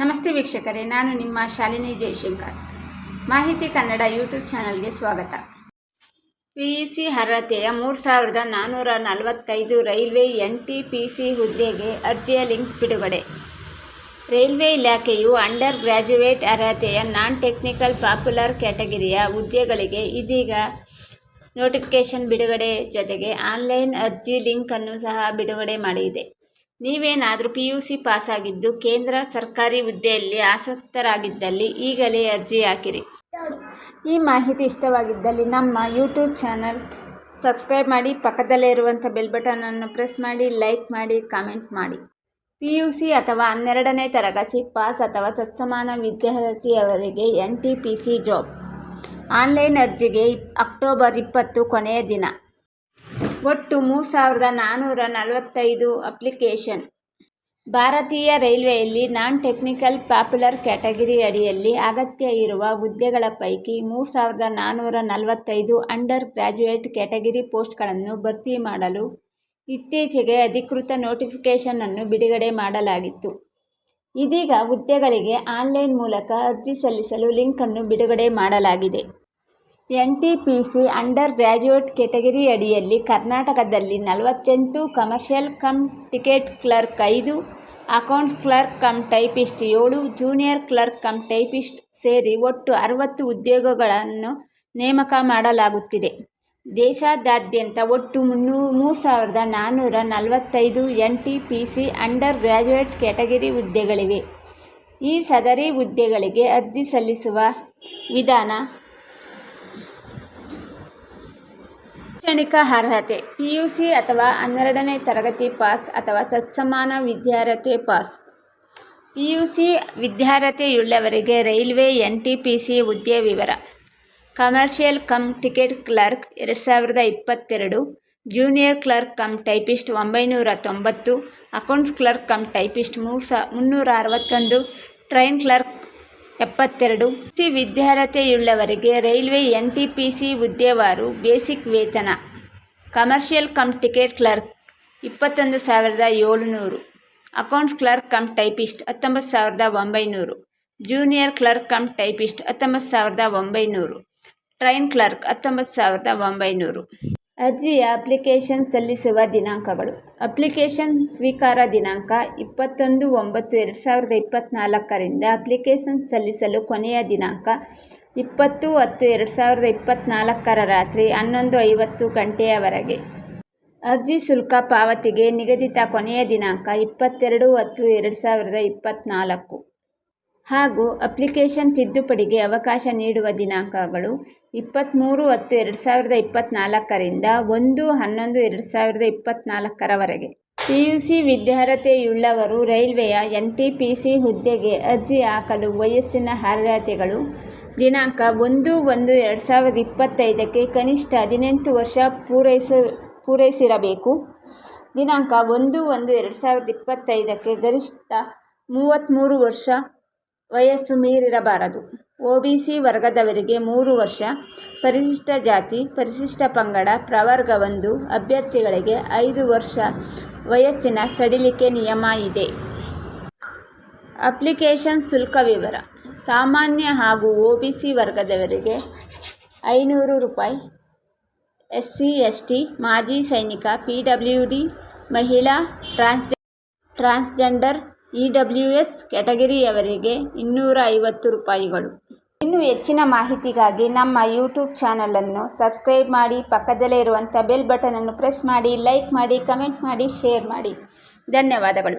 ನಮಸ್ತೆ ವೀಕ್ಷಕರೇ, ನಾನು ನಿಮ್ಮ ಶಾಲಿನಿ ಜಯಶಂಕರ್ ಮಾಹಿತಿ ಕನ್ನಡ ಯೂಟ್ಯೂಬ್ ಚಾನಲ್ಗೆ ಸ್ವಾಗತ. ಪಿ ಸಿ ಅರ್ಹತೆಯ ಮೂರು ಸಾವಿರದ ನಾನ್ನೂರ ನಲವತ್ತೈದು railway N T P C ಹುದ್ದೆಗೆ ಅರ್ಜಿಯ ಲಿಂಕ್ ಬಿಡುಗಡೆ. ರೈಲ್ವೆ ಇಲಾಖೆಯು ಅಂಡರ್ ಗ್ರ್ಯಾಜುಯೇಟ್ ಅರ್ಹತೆಯ ನಾನ್ ಟೆಕ್ನಿಕಲ್ ಪಾಪ್ಯುಲರ್ ಕ್ಯಾಟಗರಿಯ ಹುದ್ದೆಗಳಿಗೆ ಇದೀಗ ನೋಟಿಫಿಕೇಷನ್ ಬಿಡುಗಡೆ. ಜೊತೆಗೆ ಆನ್ಲೈನ್ ಅರ್ಜಿ ಲಿಂಕನ್ನು ಸಹ ಬಿಡುಗಡೆ ಮಾಡಿದೆ. ನೀವೇನಾದರೂ ಪಿ ಯು ಸಿ ಪಾಸಾಗಿದ್ದು ಕೇಂದ್ರ ಸರ್ಕಾರಿ ಹುದ್ದೆಯಲ್ಲಿ ಆಸಕ್ತರಾಗಿದ್ದಲ್ಲಿ ಈಗಲೇ ಅರ್ಜಿ ಹಾಕಿರಿ. ಈ ಮಾಹಿತಿ ಇಷ್ಟವಾಗಿದ್ದಲ್ಲಿ ನಮ್ಮ ಯೂಟ್ಯೂಬ್ ಚಾನಲ್ ಸಬ್ಸ್ಕ್ರೈಬ್ ಮಾಡಿ, ಪಕ್ಕದಲ್ಲೇ ಇರುವಂಥ ಬೆಲ್ ಬಟನನ್ನು ಪ್ರೆಸ್ ಮಾಡಿ ಲೈಕ್ ಮಾಡಿ ಕಾಮೆಂಟ್ ಮಾಡಿ. ಪಿ ಯು ಸಿ ಅಥವಾ ಹನ್ನೆರಡನೇ ತರಗತಿ ಪಾಸ್ ಅಥವಾ ತತ್ಸಮಾನ ವಿದ್ಯಾರ್ಥಿಯವರಿಗೆ N T P C job online ಅರ್ಜಿಗೆ ಅಕ್ಟೋಬರ್ ಇಪ್ಪತ್ತು ಕೊನೆಯ ದಿನ. ಒಟ್ಟು ಮೂರು ಸಾವಿರದ ನಾನ್ನೂರ ನಲವತ್ತೈದು ಅಪ್ಲಿಕೇಶನ್. ಭಾರತೀಯ ರೈಲ್ವೆಯಲ್ಲಿ ನಾನ್ ಟೆಕ್ನಿಕಲ್ ಪಾಪ್ಯುಲರ್ ಕ್ಯಾಟಗರಿ ಅಡಿಯಲ್ಲಿ ಅಗತ್ಯ ಇರುವ ಹುದ್ದೆಗಳ ಪೈಕಿ ಮೂರು ಸಾವಿರದ ನಾನ್ನೂರ ನಲವತ್ತೈದು ಅಂಡರ್ ಗ್ರ್ಯಾಜುಯೇಟ್ ಕ್ಯಾಟಗರಿ ಪೋಸ್ಟ್ಗಳನ್ನು ಭರ್ತಿ ಮಾಡಲು ಇತ್ತೀಚೆಗೆ ಅಧಿಕೃತ ನೋಟಿಫಿಕೇಷನನ್ನು ಬಿಡುಗಡೆ ಮಾಡಲಾಗಿತ್ತು. ಇದೀಗ ಹುದ್ದೆಗಳಿಗೆ ಆನ್ಲೈನ್ ಮೂಲಕ ಅರ್ಜಿ ಸಲ್ಲಿಸಲು ಲಿಂಕನ್ನು ಬಿಡುಗಡೆ ಮಾಡಲಾಗಿದೆ. N T P C undergraduate category ಅಡಿಯಲ್ಲಿ ಕರ್ನಾಟಕದಲ್ಲಿ ನಲವತ್ತೆಂಟು, ಕಮರ್ಷಿಯಲ್ ಕಮ್ ಟಿಕೆಟ್ ಕ್ಲರ್ಕ್ ಐದು, ಅಕೌಂಟ್ಸ್ ಕ್ಲರ್ಕ್ ಕಮ್ ಟೈಪಿಸ್ಟ್ ಏಳು, ಜೂನಿಯರ್ ಕ್ಲರ್ಕ್ ಕಮ್ ಟೈಪಿಸ್ಟ್ ಸೇರಿ ಒಟ್ಟು ಅರವತ್ತು ಉದ್ಯೋಗಗಳನ್ನು ನೇಮಕ ಮಾಡಲಾಗುತ್ತಿದೆ. ದೇಶಾದ್ಯಂತ ಒಟ್ಟು ಮುನ್ನೂ, ಮೂರು ಸಾವಿರದ ನಾನ್ನೂರ ನಲವತ್ತೈದು N T P C undergraduate category ಹುದ್ದೆಗಳಿವೆ. ಈ ಸದರಿ ಹುದ್ದೆಗಳಿಗೆ ಅರ್ಜಿ ಸಲ್ಲಿಸುವ ವಿಧಾನ ಶೈಕ್ಷಣಿಕ ಅರ್ಹತೆ ಪಿ ಯು ಸಿ ಅಥವಾ ಹನ್ನೆರಡನೇ ತರಗತಿ ಪಾಸ್ ಅಥವಾ ತತ್ಸಮಾನ ವಿದ್ಯಾರ್ಹತೆ pass. P U C ವಿದ್ಯಾರ್ಹತೆಯುಳ್ಳವರಿಗೆ railway N T P C ಹುದ್ದೆ ವಿವರ. ಕಮರ್ಷಿಯಲ್ ಕಮ್ ಟಿಕೆಟ್ ಕ್ಲರ್ಕ್ ಎರಡು ಸಾವಿರದ ಇಪ್ಪತ್ತೆರಡು, ಜೂನಿಯರ್ ಕ್ಲರ್ಕ್ ಕಮ್ ಟೈಪಿಸ್ಟ್ ಒಂಬೈನೂರ ತೊಂಬತ್ತು, ಅಕೌಂಟ್ಸ್ ಕ್ಲರ್ಕ್ ಕಮ್ ಟೈಪಿಸ್ಟ್ ಮೂರು ಸಾ ಮುನ್ನೂರ ಅರವತ್ತೊಂದು, ಟ್ರೈನ್ ಕ್ಲರ್ಕ್ ಎಪ್ಪತ್ತೆರಡು. C. ವಿದ್ಯಾರ್ಹತೆಯುಳ್ಳವರಿಗೆ railway N T P C ಹುದ್ದೆವಾರು basic ವೇತನ. ಕಮರ್ಷಿಯಲ್ ಕಮ್ ಟಿಕೆಟ್ ಕ್ಲರ್ಕ್, ಇಪ್ಪತ್ತೊಂದು ಸಾವಿರದ ಏಳುನೂರು. ಅಕೌಂಟ್ಸ್ ಕ್ಲರ್ಕ್ ಕಮ್ ಟೈಪಿಸ್ಟ್, ಹತ್ತೊಂಬತ್ತು ಸಾವಿರದ ಒಂಬೈನೂರು. ಜೂನಿಯರ್ ಕ್ಲರ್ಕ್ ಕಮ್ ಟೈಪಿಸ್ಟ್, ಹತ್ತೊಂಬತ್ತು ಸಾವಿರದ ಒಂಬೈನೂರು. ಟ್ರೈನ್ ಕ್ಲರ್ಕ್, ಹತ್ತೊಂಬತ್ತು ಸಾವಿರದ ಒಂಬೈನೂರು. ಅರ್ಜಿಯ ಅಪ್ಲಿಕೇಶನ್ ಸಲ್ಲಿಸುವ ದಿನಾಂಕಗಳು. ಅಪ್ಲಿಕೇಶನ್ ಸ್ವೀಕಾರ ದಿನಾಂಕ ಇಪ್ಪತ್ತೊಂದು ಒಂಬತ್ತು ಎರಡು ಸಾವಿರದ ಇಪ್ಪತ್ತ್ನಾಲ್ಕರಿಂದ ಅಪ್ಲಿಕೇಶನ್ ಸಲ್ಲಿಸಲು ಕೊನೆಯ ದಿನಾಂಕ ಇಪ್ಪತ್ತು ಹತ್ತು ಎರಡು ಸಾವಿರದ ಇಪ್ಪತ್ತ್ನಾಲ್ಕರ ರಾತ್ರಿ ಹನ್ನೊಂದು ಐವತ್ತು ಗಂಟೆಯವರೆಗೆ. ಅರ್ಜಿ ಶುಲ್ಕ ಪಾವತಿಗೆ ನಿಗದಿತ ಕೊನೆಯ ದಿನಾಂಕ ಇಪ್ಪತ್ತೆರಡು ಹತ್ತು ಎರಡು ಸಾವಿರದ ಇಪ್ಪತ್ತ್ನಾಲ್ಕು ಹಾಗೂ ಅಪ್ಲಿಕೇಶನ್ ತಿದ್ದುಪಡಿಗೆ ಅವಕಾಶ ನೀಡುವ ದಿನಾಂಕಗಳು ಇಪ್ಪತ್ತ್ಮೂರು ಹತ್ತು ಎರಡು ಸಾವಿರದ ಇಪ್ಪತ್ತ್ನಾಲ್ಕರಿಂದ ಒಂದು ಹನ್ನೊಂದು ಎರಡು ಸಾವಿರದ ಇಪ್ಪತ್ತ್ನಾಲ್ಕರವರೆಗೆ ಪಿ ಯು ಸಿ ವಿದ್ಯಾರ್ಹತೆಯುಳ್ಳವರು ರೈಲ್ವೆಯ ಎನ್ ಟಿ ಪಿ ಸಿ ಹುದ್ದೆಗೆ ಅರ್ಜಿ ಹಾಕಲು ವಯಸ್ಸಿನ ಅರ್ಹತೆಗಳು ದಿನಾಂಕ ಒಂದು ಒಂದು ಎರಡು ಸಾವಿರದ ಇಪ್ಪತ್ತೈದಕ್ಕೆ ಕನಿಷ್ಠ ಹದಿನೆಂಟು ವರ್ಷ ಪೂರೈಸ ಪೂರೈಸಿರಬೇಕು. ದಿನಾಂಕ ಒಂದು ಒಂದು ಎರಡು ಸಾವಿರದ ಇಪ್ಪತ್ತೈದಕ್ಕೆ ಗರಿಷ್ಠ ಮೂವತ್ತ್ಮೂರು ವರ್ಷ ವಯಸ್ಸು ಮೀರಿರಬಾರದು. ಒ ಬಿ ಸಿ ವರ್ಗದವರಿಗೆ ಮೂರು ವರ್ಷ, ಪರಿಶಿಷ್ಟ ಜಾತಿ, ಪರಿಶಿಷ್ಟ ಪಂಗಡ ಪ್ರವರ್ಗ ಒಂದು ಅಭ್ಯರ್ಥಿಗಳಿಗೆ ಐದು ವರ್ಷ ವಯಸ್ಸಿನ ಸಡಿಲಿಕೆ ನಿಯಮ ಇದೆ. ಅಪ್ಲಿಕೇಶನ್ ಶುಲ್ಕ ವಿವರ. ಸಾಮಾನ್ಯ ಹಾಗೂ ಒ ಬಿ ಸಿ ವರ್ಗದವರಿಗೆ ಐನೂರು ರೂಪಾಯಿ. ಎಸ್ ಸಿ ಎಸ್ ಟಿ ಮಾಜಿ ಸೈನಿಕ, ಪಿ ಡಬ್ಲ್ಯೂ ಡಿ, ಮಹಿಳಾ, trans, transgender E W S ಕ್ಯಾಟಗರಿಯವರಿಗೆ ಇನ್ನೂರ ಐವತ್ತು ರೂಪಾಯಿಗಳು. ಇನ್ನೂ ಹೆಚ್ಚಿನ ಮಾಹಿತಿಗಾಗಿ ನಮ್ಮ ಯೂಟ್ಯೂಬ್ ಚಾನಲನ್ನು ಸಬ್ಸ್ಕ್ರೈಬ್ ಮಾಡಿ, ಪಕ್ಕದಲ್ಲೇ ಇರುವಂಥ ಬೆಲ್ ಬಟನನ್ನು ಪ್ರೆಸ್ ಮಾಡಿ, ಲೈಕ್ ಮಾಡಿ, ಕಮೆಂಟ್ ಮಾಡಿ, ಶೇರ್ ಮಾಡಿ. ಧನ್ಯವಾದಗಳು.